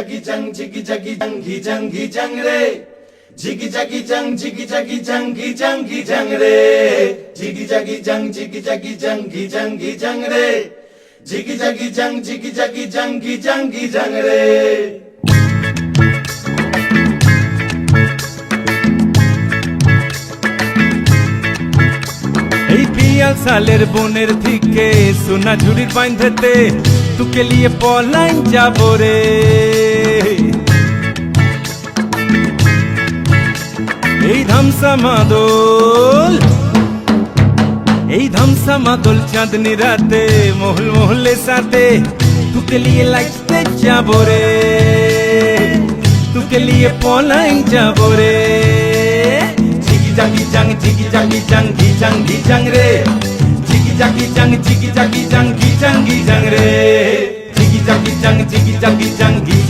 জাগি জাং, জিগি জাগি জাং, ঘি জাং ঘি জাং রে। জিগি জাগি জাং, জিগি জাগি জাং, ঘি জাং ঘি জাং রে। জিগি জাগি জাং, জিগি জাগি জাং, ঘি জাং ঘি জাং রে। জিগি জাগি জাং, জিগি জাগি জাং, ঘি জাং ঘি জাং রে। পিয়াল সালের বনের থেকে, সোনা ঝুড়ির বাইন্ধেতে তুকে লিয়ে পলাইন যাব রে। এই ধামসা মাদল, এই ধামসা মাদল চাঁদনি রাতে, মহল মহলে সাথে তুকে লিয়ে লাগতে যাব রে। তুকে লিয়ে পলাইন যাব রে। জিগি জাগি জাং জিগি জাগি জাং ঘি জাং ঘি জাং রে। জিগি জাগি জাং জিগি জাগি জাং ঘি জাং ঘি জাং রে। জিগি জাগি জাং জিগি জাগি জাং ঘি